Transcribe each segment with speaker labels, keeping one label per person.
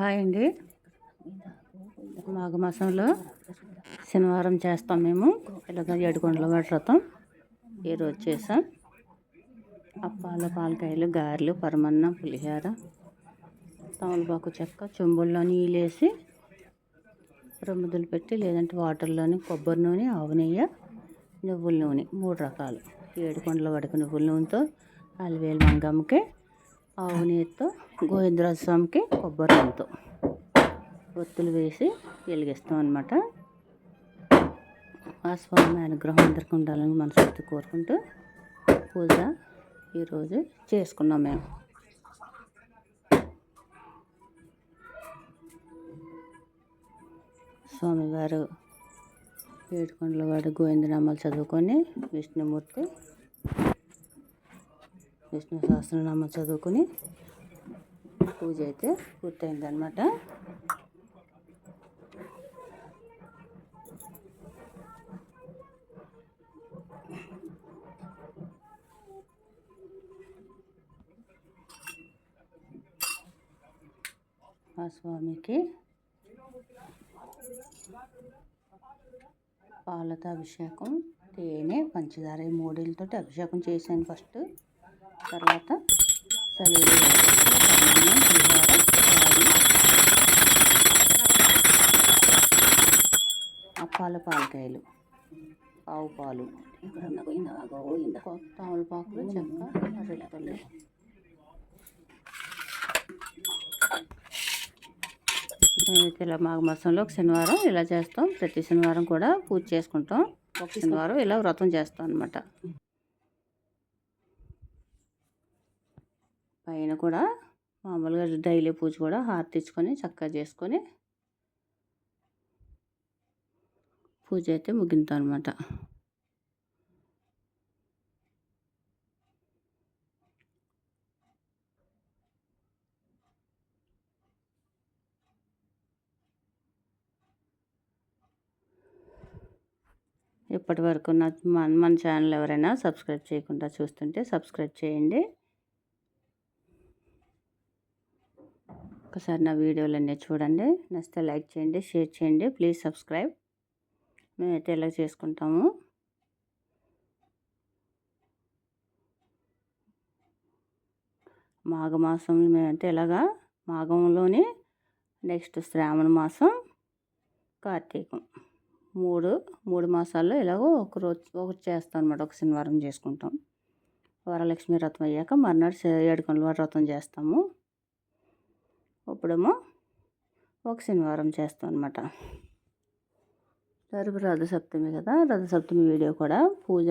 Speaker 1: Hi అండి. మాఘమాసంలో శనివారం చేస్తాం మేము. ఇలాగ ఏడుకొండల వాటి వ్రతం ఈరోజు చేసాం. అప్పాలు పాలకాయలు గారెలు పరమన్నం పులిహోర తమలపాకు చెక్క చెంబుల్లో నీళ్ళేసి రొమ్ముదులు పెట్టి లేదంటే వాటర్లోని కొబ్బరి నూనె ఆవు నెయ్యి నువ్వుల నూనె మూడు రకాలు. ఏడుకొండల వడక నువ్వుల నూనెతో అలివేలు మంగమ్మకి ఆవు నీరుతో గోవిందరాజ స్వామికి కొబ్బరి నూనెతో ఒత్తులు వేసి వెలిగిస్తాం అనమాట ఆ స్వామి అనుగ్రహం అందరికి ఉండాలని మనస్ఫూర్తి కోరుకుంటూ పూజ ఈరోజు చేసుకున్నాం మేము. స్వామివారు ఏడుకొండల వాడు గోవిందనామాలు చదువుకొని విష్ణుమూర్తి విష్ణు సహస్రనామం చదువుకొని పూజ అయితే పూర్తయిందనమాట ఆ స్వామికి పాలతో అభిషేకం తేనె పంచదార ఈ అభిషేకం చేశాను ఫస్ట్. తర్వాత సలీలు అప్పాల పాలకాయలు ఆవు పాలు. తమలపాకులు చెక్క మేమైతే ఇలా మాఘ మాసంలో ఒక శనివారం ఇలా చేస్తాం. ప్రతి శనివారం కూడా పూజ చేసుకుంటాం. ఒక శనివారం ఇలా వ్రతం చేస్తాం అనమాట పైన కూడా మామూలుగా డైలీ పూజ కూడా హార్ట్ ఇచ్చుకొని చక్కగా చేసుకొని పూజ అయితే ముగింతాం అనమాట ఇప్పటి వరకు నా మన మన ఛానల్ ఎవరైనా సబ్స్క్రైబ్ చేయకుండా చూస్తుంటే సబ్స్క్రైబ్ చేయండి. ఒకసారి నా వీడియోలన్నీ చూడండి. నచ్చితే లైక్ చేయండి షేర్ చేయండి. Please subscribe. మేమైతే ఇలా చేసుకుంటాము. మాఘమాసంలో మేమైతే ఇలాగా మాఘంలోని నెక్స్ట్ శ్రావణ మాసం కార్తీకం మూడు మూడు మాసాల్లో ఇలాగో ఒక రోజు ఒకటి చేస్తాం అనమాట ఒక శనివారం చేసుకుంటాం. వరలక్ష్మి వ్రతం అయ్యాక మర్నాడు ఏడుకొండల వ్రతం చేస్తాము. ఇప్పుడేమో ఒక శనివారం చేస్తాం అనమాట తరుపు రథసప్తమి కదా రథసప్తమి వీడియో కూడా పూజ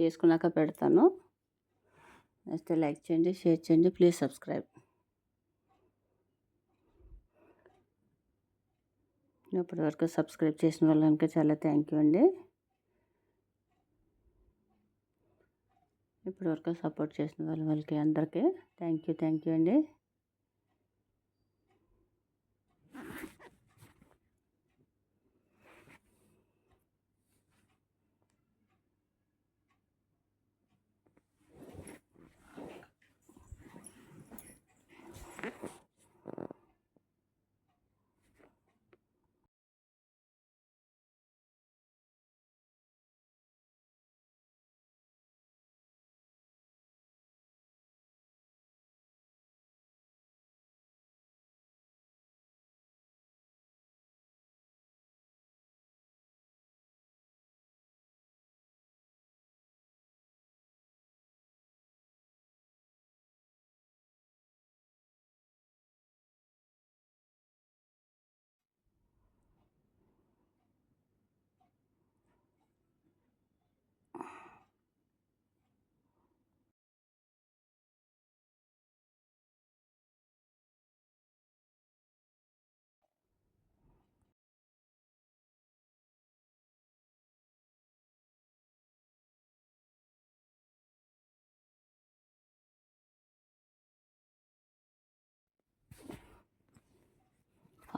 Speaker 1: చేసుకున్నాక పెడతాను. నెక్స్ట్ లైక్ చేయండి షేర్ చేయండి ప్లీజ్ సబ్స్క్రైబ్. ఇప్పటివరకు సబ్స్క్రైబ్ చేసిన వాళ్ళకి చాలా థ్యాంక్ యూ అండి. ఇప్పటివరకు సపోర్ట్ చేసిన వాళ్ళ వాళ్ళకి అందరికీ థ్యాంక్ యూ థ్యాంక్ యూ అండి.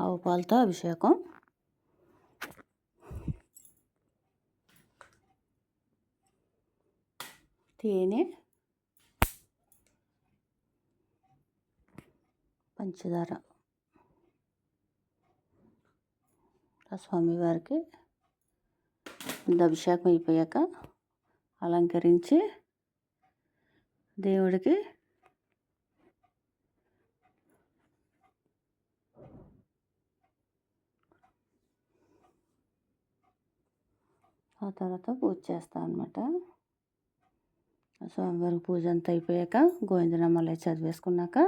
Speaker 1: ఆవు పాలతో అభిషేకం. తేనె పంచదార స్వామివారికి అభిషేకం అయిపోయాక అలంకరించి దేవుడికి ఆ తర్వాత పూజ చేస్తాను అనమాట స్వామివారి పూజ అంతా అయిపోయాక గోవిందనామాలయ చదివేసుకున్నాక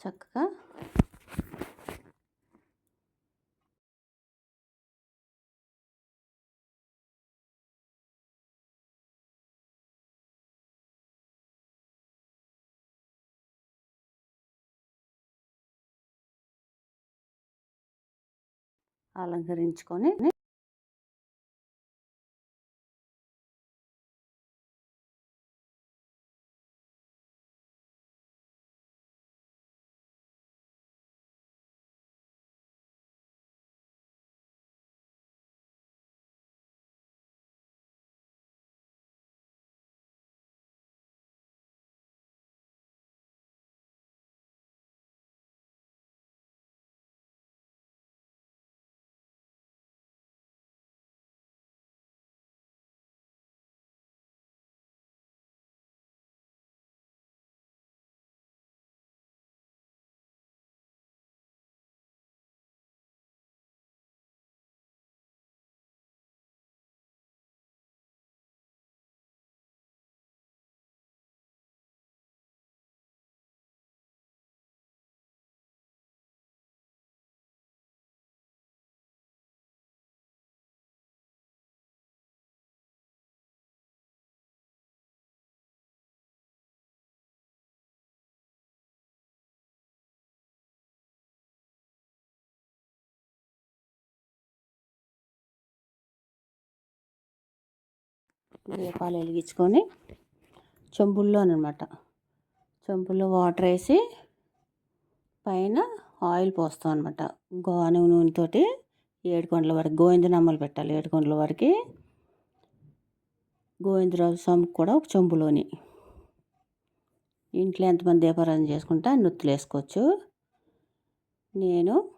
Speaker 1: చక్కగా అలంకరించుకొని దీపాలు వెలిగించుకొని చెంబుల్లో అనమాట చెంబుల్లో వాటర్ వేసి పైన ఆయిల్ పోస్తాం అనమాట గోనె నూనెతోటి ఏడు కొండల వరకు గోవిందనమ్మలు పెట్టాలి. ఏడు కొండల వరకు గోవిందరావు స్వామికి కూడా ఒక చెంబులోని. ఇంట్లో ఎంతమంది దీపారాధన చేసుకుంటే అన్ని వేసుకోవచ్చు. నేను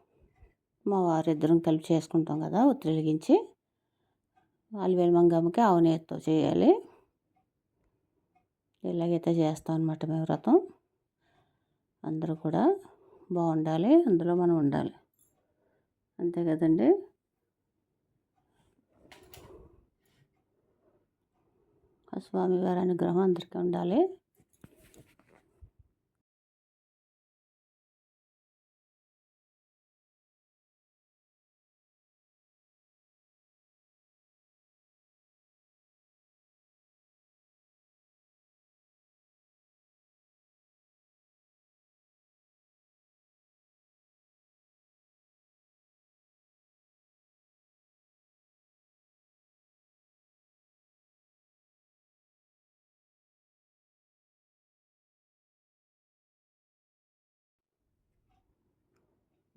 Speaker 1: మా వారిద్దరం కలిపి చేసుకుంటాం కదా ఒత్తిడి వెలిగించి. అలివేలు మంగమ్మకి ఆవు నేతితో చేయాలి. ఇలాగైతే చేస్తాం అనమాట మేము వ్రతం. అందరూ కూడా బాగుండాలి అందులో మనం ఉండాలి. అంతే కదండి? ఆ స్వామివారి అనుగ్రహం అందరికీ ఉండాలి.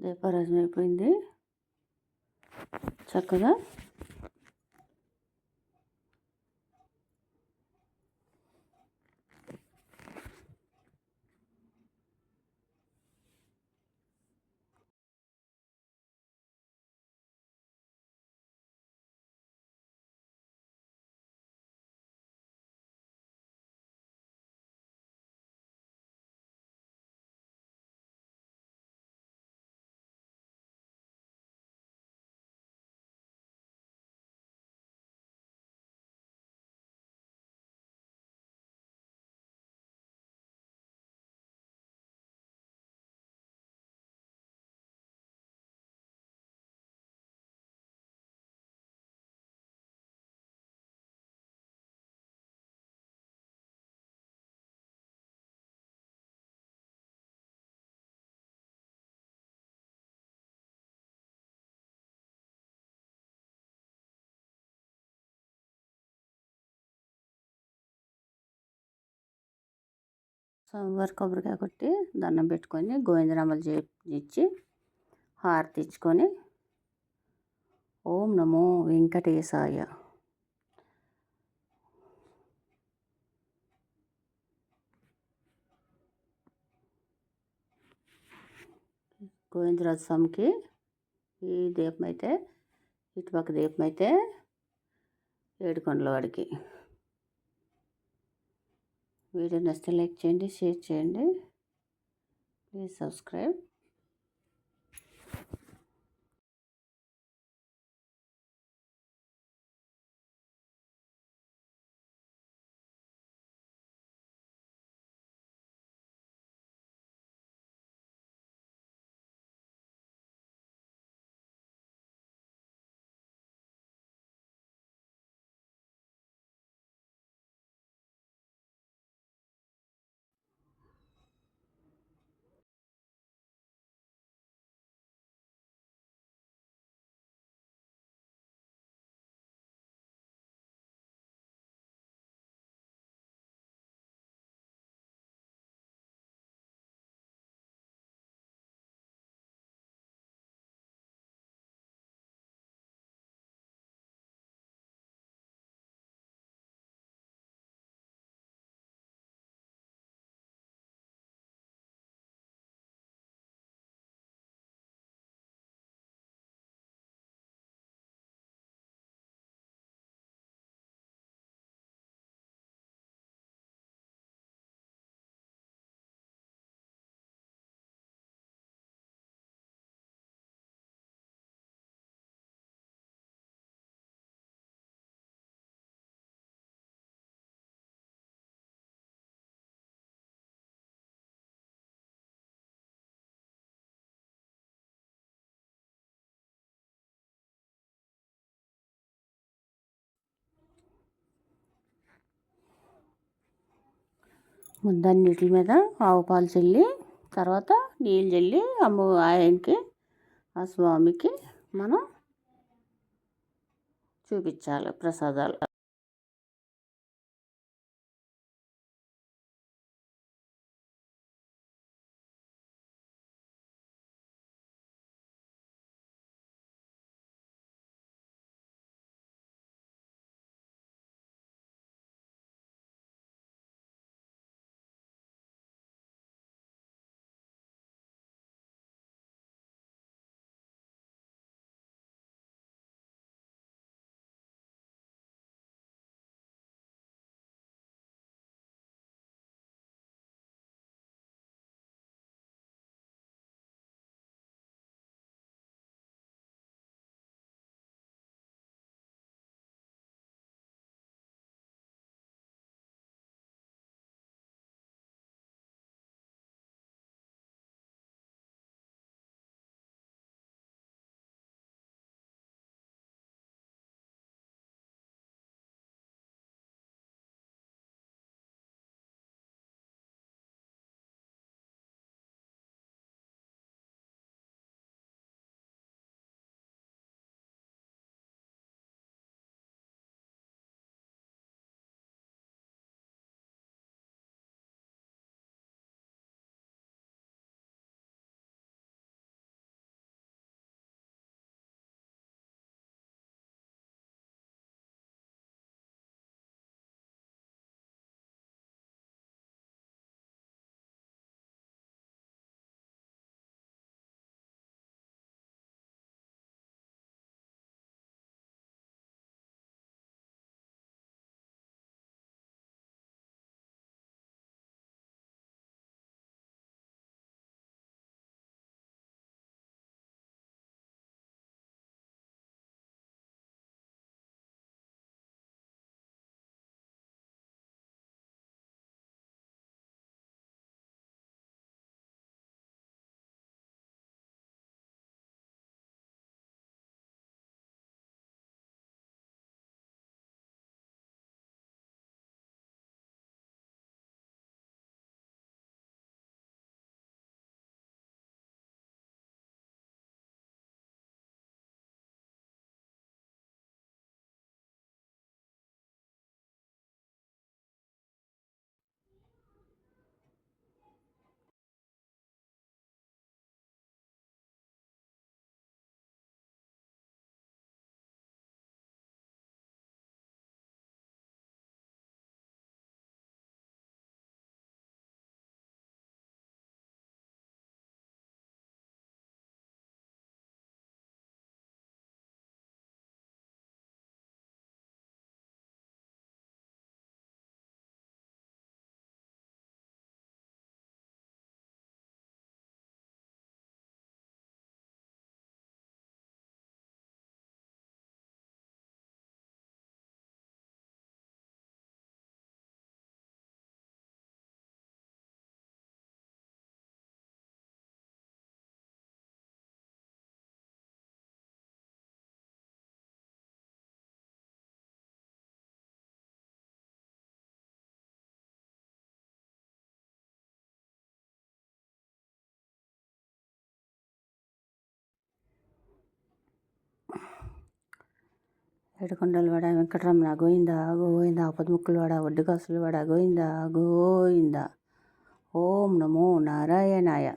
Speaker 1: దీపారాజన అయిపోయింది. చక్కగా సోమవారం కొబ్బరికాయ కొట్టి దండం పెట్టుకొని గోవిందనామాలు ఇచ్చి హారతి ఇచ్చుకొని ఓం నమో వెంకటేశాయ. గోవిందరాజ స్వామికి ఈ దీపం అయితే ఇటుపక్క దీపం అయితే ఏడుకొండల వాడికి వీడియో నచ్చితే లైక్ చేయండి షేర్ చేయండి. Please subscribe. ముందన్నిటి మీద ఆవు పాలు చల్లి తర్వాత నీళ్ళు చల్లి అమ్మ ఆయనకి ఆ స్వామికి మనం చూపించాలి ప్రసాదాలు. ఏడుకొండల వాడ వెంకటరమణ గోయింద గోవింద పద్ముక్కుల వాడ ఒడ్డుకాసుల వాడ గోవింద గోవింద. ఓం నమో నారాయణాయ.